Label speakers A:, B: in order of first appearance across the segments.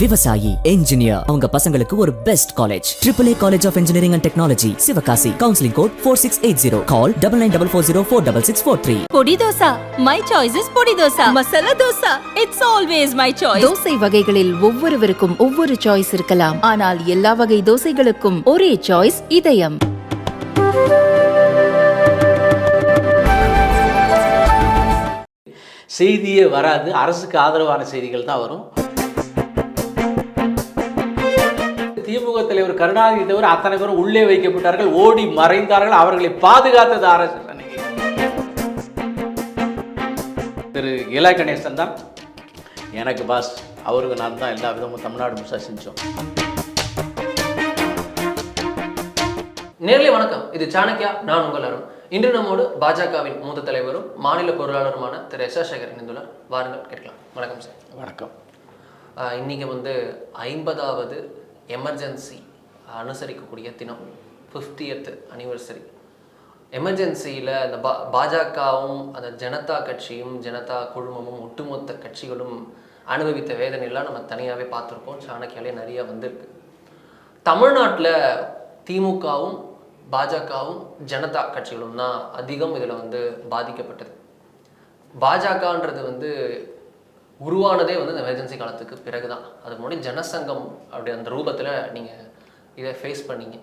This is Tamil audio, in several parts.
A: விவசாயி என்ஜினியர் அவங்க பசங்களுக்கு ஒரு best college triple A college of engineering and technology Sivakasi. Counselling code four six eight zero call double nine double four zero four double six four three
B: podi dosa. My choice is podi dosa. Masala dosa. It's always my choice
C: dosa வகைகளில் ஒவ்வொருவருக்கும் ஒவ்வொரு சாய்ஸ் இருக்கலாம். ஆனால் எல்லா வகை தோசைகளுக்கும் ஒரே சாய்ஸ் இதயம்.
D: செய்தியே வராது. அரசுக்கு ஆதரவான செய்திகள் தான் வரும். திமுக தலைவர் கருணாநிதி தவிர அத்தனை பேரும் உள்ளே வைக்கப்பட்டார்கள் ஓடி மறைந்தார்கள் அவர்களை பாதுகாத்தது அரசு அன்னைக்கு. திரு இலா கணேசன் தான். எனக்கு பாஸ் அவருக்கு நான் தான் எல்லா விதமும் தமிழ்நாடு முழுசா செஞ்சோம்.
E: நேர்லை வணக்கம். இது சாணக்கியா நான் உங்கள் அருண். இன்று நம்மோடு பாஜகவின் மூத்த தலைவரும் மாநில பொருளாளருமான திரு எஸ் ஆர் சேகர் இணைந்துள்ளார். வாருங்கள் கேட்கலாம். வணக்கம் சார்.
D: வணக்கம்.
E: ஆஹ் இன்னைக்கு வந்து ஐம்பதாவது எமர்ஜென்சி அனுசரிக்கக்கூடிய தினம் ஃபிஃப்டியத் அனிவர்சரி எமர்ஜென்சியில் அந்த பா பாஜகவும் அந்த ஜனதா கட்சியும் ஜனதா குழுமமும் ஒட்டுமொத்த கட்சிகளும் அனுபவித்த வேதனையெல்லாம் நம்ம தனியாகவே பார்த்துருக்கோம். சாணக்கியாலே நிறைய வந்திருக்கு. தமிழ்நாட்டில் திமுகவும் பாஜகவும் ஜனதா கட்சிகளும் தான் அதிகம் இதில் வந்து பாதிக்கப்பட்டது. பாஜகன்றது வந்து உருவானதே வந்து இந்த எமர்ஜென்சி காலத்துக்கு பிறகு தான் அதுக்கு முன்னாடி ஜனசங்கம் அப்படி அந்த ரூபத்தில் நீங்கள் இதை ஃபேஸ் பண்ணீங்க.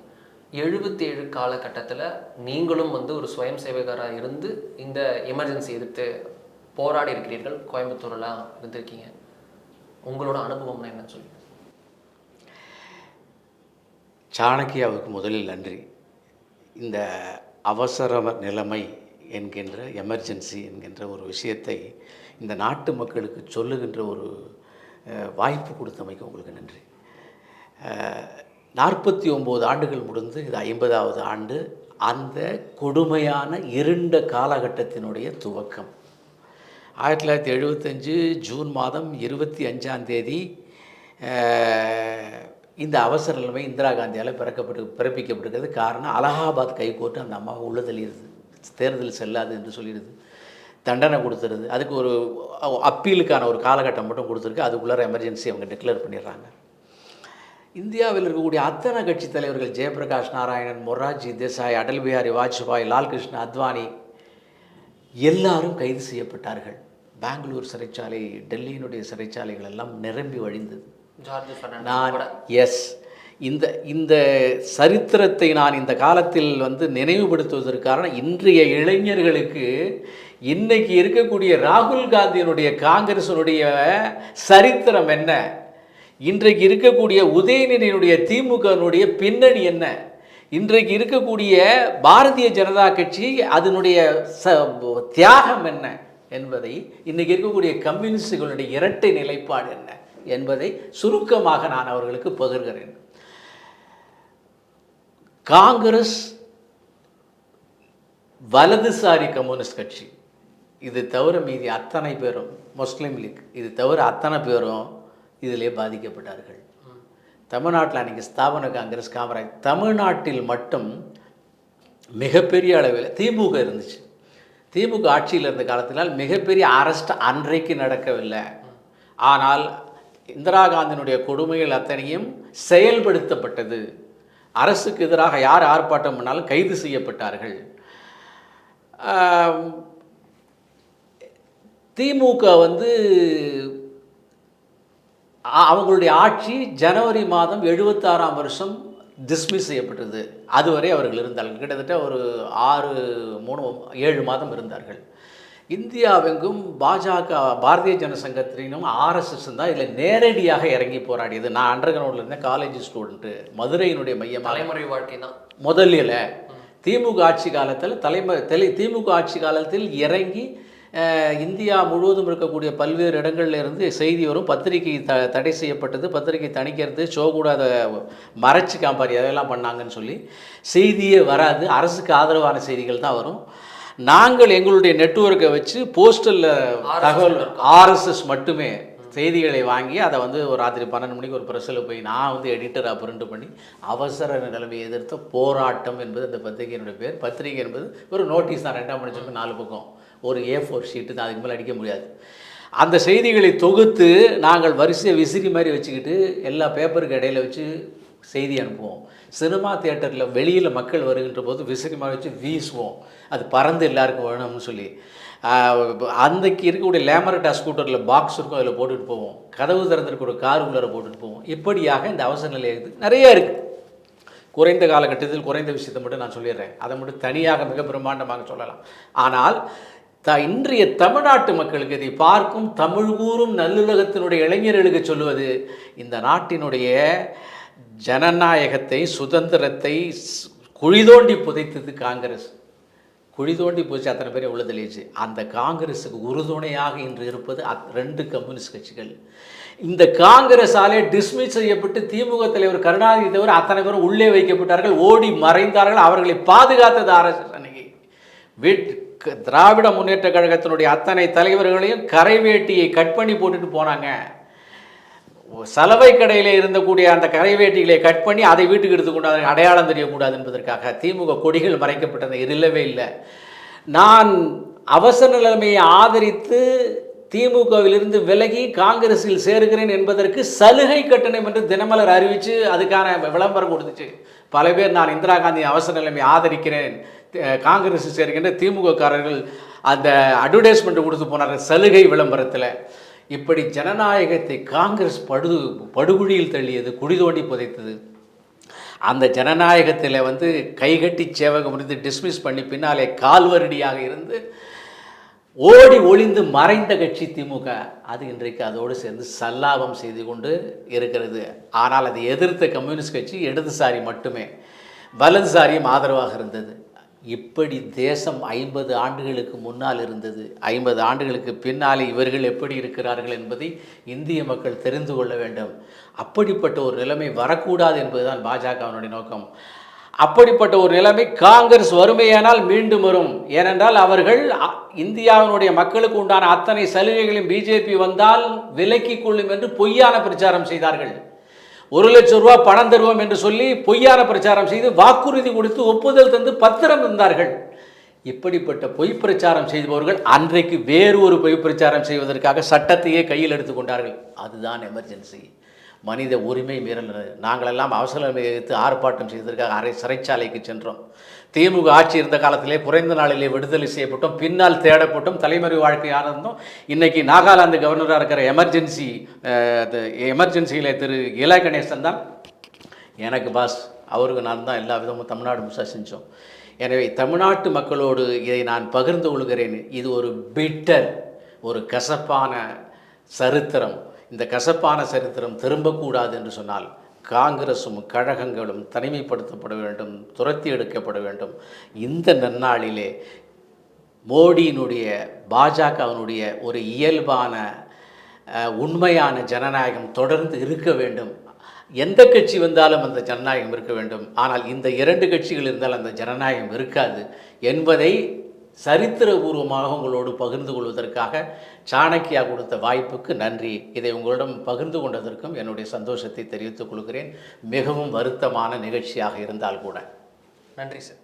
E: எழுபத்தேழு காலகட்டத்தில் நீங்களும் வந்து ஒரு சுயம் சேவகராக இருந்து இந்த எமர்ஜென்சி எதிர்த்து போராடி இருக்கிறீர்கள். கோயம்புத்தூர்லாம் இருந்திருக்கீங்க. உங்களோட அனுபவம்னா என்னன்னு சொல்லி
D: சாணக்கியாவுக்கு முதலில் நன்றி. இந்த அவசர நிலைமை என்கின்ற எமர்ஜென்சி என்கின்ற ஒரு விஷயத்தை இந்த நாட்டு மக்களுக்கு சொல்லுகின்ற ஒரு வாய்ப்பு கொடுத்தமைக்கு உங்களுக்கு நன்றி. நாற்பத்தி ஒம்பது ஆண்டுகள் முடிந்து இது ஐம்பதாவது ஆண்டு. அந்த கொடுமையான இருண்ட காலகட்டத்தினுடைய துவக்கம். ஆயிரத்தி தொள்ளாயிரத்தி எழுபத்தஞ்சு ஜூன் மாதம் இருபத்தி அஞ்சாம் தேதி இந்த அவசர நிலைமை இந்திரா காந்தியால் பிறக்கப்பட்டு பிறப்பிக்கப்பட்டிருக்கிறது. காரணம் அலகாபாத் கைகோர்ட்டு அந்த அம்மாவை உள்ள தேர்தல் செல்லாது என்று சொல்லிடுது. தண்டனை கொடுத்துருது. அதுக்கு ஒரு அப்பீலுக்கான ஒரு காலகட்டம் மட்டும் கொடுத்துருக்கு. அதுக்குள்ளார எமர்ஜென்சி அவங்க டிக்ளேர் பண்ணிடுறாங்க. இந்தியாவில் இருக்கக்கூடிய அத்தனை கட்சி தலைவர்கள் ஜெயபிரகாஷ் நாராயணன் மொரார்ஜி தேசாய் அடல் பிஹாரி வாஜ்பாய் லால்கிருஷ்ண அத்வானி எல்லாரும் கைது செய்யப்பட்டார்கள். பெங்களூர் சிறைச்சாலை டெல்லியினுடைய சிறைச்சாலைகள் எல்லாம் நிரம்பி வழிந்தது. நான் எஸ். இந்த இந்த சரித்திரத்தை நான் இந்த காலத்தில் வந்து நினைவுபடுத்துவதற்கு காரணம் இன்றைய இளைஞர்களுக்கு இன்னைக்கு இருக்கக்கூடிய ராகுல் காந்தியினுடைய காங்கிரஸினுடைய சரித்திரம் என்ன? இன்றைக்கு இருக்கக்கூடிய உதயநிதியினுடைய திமுகனுடைய பின்னணி என்ன? இன்றைக்கு இருக்கக்கூடிய பாரதிய ஜனதா கட்சி அதனுடைய ச தியாகம் என்ன என்பதை இன்றைக்கி இருக்கக்கூடிய கம்யூனிஸ்டுகளுடைய இரட்டை நிலைப்பாடு என்ன என்பதை சுருக்கமாக நான் அவர்களுக்கு பகிர்கிறேன். காங்கிரஸ் வலதுசாரி கம்யூனிஸ்ட் கட்சி. இது தவிர மீதி அத்தனை பேரும் முஸ்லீம் லீக். இது தவிர அத்தனை பேரும் இதிலே பாதிக்கப்பட்டார்கள். தமிழ்நாட்டில் அன்றைக்கி ஸ்தாபன காங்கிரஸ் காமராஜ். தமிழ்நாட்டில் மட்டும் மிகப்பெரிய அளவில் திமுக இருந்துச்சு. திமுக ஆட்சியில் இருந்த காலத்தினால் மிகப்பெரிய அரெஸ்ட் அன்றைக்கு நடக்கவில்லை. ஆனால் இந்திரா காந்தியினுடைய கொடுமைகள் அத்தனையும் செயல்படுத்தப்பட்டது. அரசுக்கு எதிராக யார் ஆர்ப்பாட்டம் பண்ணாலும் கைது செய்யப்பட்டார்கள். திமுக வந்து அவங்களுடைய ஆட்சி ஜனவரி மாதம் எழுபத்தாறாம் வருஷம் டிஸ்மிஸ் செய்யப்பட்டது. அதுவரை அவர்கள் இருந்தார்கள். கிட்டத்தட்ட ஒரு ஆறு மூணு ஏழு மாதம் இருந்தார்கள். இந்தியாவெங்கும் பாஜக பாரதிய ஜனசங்கத்தினும் ஆர்எஸ்எஸ் தான் இதில் நேரடியாக இறங்கி போராடியது. நான் அண்டர் கிரவுண்டில் இருந்தேன் காலேஜ் ஸ்டூடெண்ட்டு மதுரையினுடைய மையமாக.
E: தலைமுறை வாழ்க்கை தான்.
D: முதலில் திமுக ஆட்சி காலத்தில் தலைமை தலை திமுக ஆட்சி காலத்தில் இறங்கி இந்தியா முழுவதும் இருக்கக்கூடிய பல்வேறு இடங்கள்ல இருந்து செய்தி வரும். பத்திரிகை த தடை செய்யப்பட்டது. பத்திரிகை தணிக்கிறது ஷோ கூட அதை மறைச்சு காம்பாரி அதெல்லாம் பண்ணாங்கன்னு சொல்லி செய்தியே வராது. அரசுக்கு ஆதரவான செய்திகள் தான் வரும். நாங்கள் எங்களுடைய நெட்வொர்க்கை வச்சு போஸ்டலில் தகவல் ஆர்எஸ்எஸ் மட்டுமே செய்திகளை வாங்கி அதை வந்து ஒரு ராத்திரி பன்னெண்டு மணிக்கு ஒரு ப்ரெஸ்ஸில் போய் நான் வந்து எடிட்டராக பிரிண்ட் பண்ணி அவசர நிலைமையை எதிர்த்த போராட்டம் என்பது அந்த பத்திரிகையினுடைய பேர். பத்திரிகை என்பது ஒரு நோட்டீஸ் தான். ரெண்டாம் மணிச்சுக்கு நாலு பக்கம். ஒரு ஏ ஃபோர் ஷீட்டு தான். அதுக்கு மேலே அடிக்க முடியாது. அந்த செய்திகளை தொகுத்து நாங்கள் வரிசையை விசிறி மாதிரி வச்சுக்கிட்டு எல்லா பேப்பருக்கு இடையில வச்சு செய்தி அனுப்புவோம். சினிமா தியேட்டரில் வெளியில் மக்கள் வருகின்ற போது விசிறி வச்சு வீசுவோம். அது பறந்து எல்லாருக்கும் வேணும்னு சொல்லி. அன்றைக்கு இருக்கக்கூடிய லேமரட்டா ஸ்கூட்டரில் பாக்ஸ் இருக்கும் அதில் போட்டுட்டு போவோம். கதவு திறந்திருக்கிற கார் உள்ளார போட்டுட்டு போவோம். இப்படியாக இந்த அவசர நிலை இருக்குது நிறைய இருக்குது குறைந்த காலகட்டத்தில் குறைந்த விஷயத்தை மட்டும் நான் சொல்லிடுறேன். அதை மட்டும் தனியாக மிக பிரம்மாண்டமாக சொல்லலாம். ஆனால் த இன்றைய தமிழ்நாட்டு மக்களுக்கு இதை பார்க்கும் தமிழ் கூறும் நல்லுலகத்தினுடைய இளைஞர்களுக்கு சொல்லுவது இந்த நாட்டினுடைய ஜனநாயகத்தை சுதந்திரத்தை குழிதோண்டி குழி தோண்டி புதைத்தது காங்கிரஸ். குழி தோண்டி போச்சு அத்தனை பேரை உள்ள தெளிச்சு அந்த காங்கிரஸுக்கு உறுதுணையாக இன்று இருப்பது அத் ரெண்டு கம்யூனிஸ்ட் கட்சிகள். இந்த காங்கிரஸாலே டிஸ்மிஸ் செய்யப்பட்டு திமுக தலைவர் கருணாநிதி தவிர அத்தனை பேரும் உள்ளே வைக்கப்பட்டார்கள் ஓடி மறைந்தார்கள் அவர்களை பாதுகாத்தது ஆர்எஸ்எஸ் அன்னைக்கு. வீட் திராவிட முன்னேற்ற கழகத்தினுடைய அத்தனை தலைவர்களையும் கரைவேட்டியை கட் பண்ணி போட்டுட்டு போனாங்க. சலவை கடையில் இருந்தக்கூடிய அந்த கரை வேட்டிகளை கட் பண்ணி அதை வீட்டுக்கு எடுத்துக்கொண்டு அடையாளம் தெரியக்கூடாது என்பதற்காக திமுக கொடிகள் மறைக்கப்பட்டது. இல்லவே இல்லை. நான் அவசர நிலைமையை ஆதரித்து திமுகவிலிருந்து விலகி காங்கிரஸில் சேருகிறேன் என்பதற்கு சலுகை கட்டணம் என்று தினமலர் அறிவித்து அதுக்கான விளம்பரம் கொடுத்துச்சு. பல பேர் நான் இந்திரா காந்தி அவசர நிலைமையை ஆதரிக்கிறேன். காங்கிரஸில் சேர்க்கின்ற திமுககாரர்கள் அந்த அட்வர்டைஸ்மெண்ட் கொடுத்து போனார்கள் சலுகை விளம்பரத்தில். இப்படி ஜனநாயகத்தை காங்கிரஸ் படு படுகுழியில் தள்ளியது குடி தோண்டி புதைத்தது. அந்த ஜனநாயகத்தில் வந்து கைகட்டி சேவகம் இருந்து டிஸ்மிஸ் பண்ணி பின்னாலே கால்வரடியாக இருந்து ஓடி ஒளிந்து மறைந்த கட்சி திமுக. அது இன்றைக்கு அதோடு சேர்ந்து சல்லாபம் செய்து கொண்டு இருக்கிறது. ஆனால் அதை எதிர்த்த கம்யூனிஸ்ட் கட்சி இடதுசாரி மட்டுமே. வலதுசாரியும் ஆதரவாக இருந்தது. இப்படி தேசம் ஐம்பது ஆண்டுகளுக்கு முன்னால் இருந்தது. ஐம்பது ஆண்டுகளுக்கு பின்னாலே இவர்கள் எப்படி இருக்கிறார்கள் என்பதை இந்திய மக்கள் தெரிந்து கொள்ள வேண்டும். அப்படிப்பட்ட ஒரு நிலைமை வரக்கூடாது என்பதுதான் பாஜகவினுடைய நோக்கம். அப்படிப்பட்ட ஒரு நிலைமை காங்கிரஸ் வறுமையானால் மீண்டும் வரும். ஏனென்றால் அவர்கள் அ- இந்தியாவினுடைய மக்களுக்கு உண்டான அத்தனை சலுகைகளையும் பிஜேபி வந்தால் விலக்கிக் கொள்ளும் என்று பொய்யான பிரச்சாரம் செய்தார்கள். ஒரு லட்சம் ரூபா பணம் தருவோம் என்று சொல்லி பொய்யான பிரச்சாரம் செய்து வாக்குறுதி கொடுத்து ஒப்புதல் தந்து பத்திரம் இருந்தார்கள் இப்படிப்பட்ட பொய் பிரச்சாரம் செய்பவர்கள் அன்றைக்கு வேறு ஒரு பொய் பிரச்சாரம் செய்வதற்காக சட்டத்தையே கையில் எடுத்துக்கொண்டார்கள் அதுதான் எமர்ஜென்சி மனித உரிமை மீறல் நாங்களெல்லாம் அவசர நிலையை எதிர்த்து ஆர்ப்பாட்டம் செய்ததற்காக அரை சிறைச்சாலைக்கு சென்றோம். திமுக ஆட்சி இருந்த காலத்திலே குறைந்த நாளிலே விடுதலை செய்யப்பட்டோம் பின்னால் தேடப்பட்டோம் தலைமறை வாழ்க்கையாக இருந்தோம் இன்றைக்கி நாகாலாந்து கவர்னராக இருக்கிற எமர்ஜென்சி எமர்ஜென்சியில் திரு இலா கணேசன் தான். எனக்கு பாஸ் அவருக்கு நான் தான் எல்லா விதமும் தமிழ்நாடு முழுசாக செஞ்சோம். எனவே தமிழ்நாட்டு மக்களோடு இதை நான் பகிர்ந்து கொள்கிறேன். இது ஒரு பிட்டர் ஒரு கசப்பான சரித்திரம். இந்த கசப்பான சரித்திரம் திரும்பக்கூடாது என்று சொன்னால் காங்கிரசும் கழகங்களும் தனிமைப்படுத்தப்பட வேண்டும் துரத்தி எடுக்கப்பட வேண்டும். இந்த நன்னாளிலே மோடியினுடைய பாஜகவினுடைய ஒரு இயல்பான உண்மையான ஜனநாயகம் தொடர்ந்து இருக்க வேண்டும். எந்த கட்சி வந்தாலும் அந்த ஜனநாயகம் இருக்க வேண்டும். ஆனால் இந்த இரண்டு கட்சிகள் இருந்தால் அந்த ஜனநாயகம் இருக்காது என்பதை சரித்திரபூர்வமாக உங்களோடு பகிர்ந்து கொள்வதற்காக சாணக்கியா கொடுத்த வாய்ப்புக்கு நன்றி. இதை உங்களிடம் பகிர்ந்து கொண்டதற்கும் என்னுடைய சந்தோஷத்தை தெரிவித்துக் கொள்கிறேன். மிகவும் வருத்தமான நிகழ்ச்சியாக இருந்தால் கூட.
E: நன்றி சார்.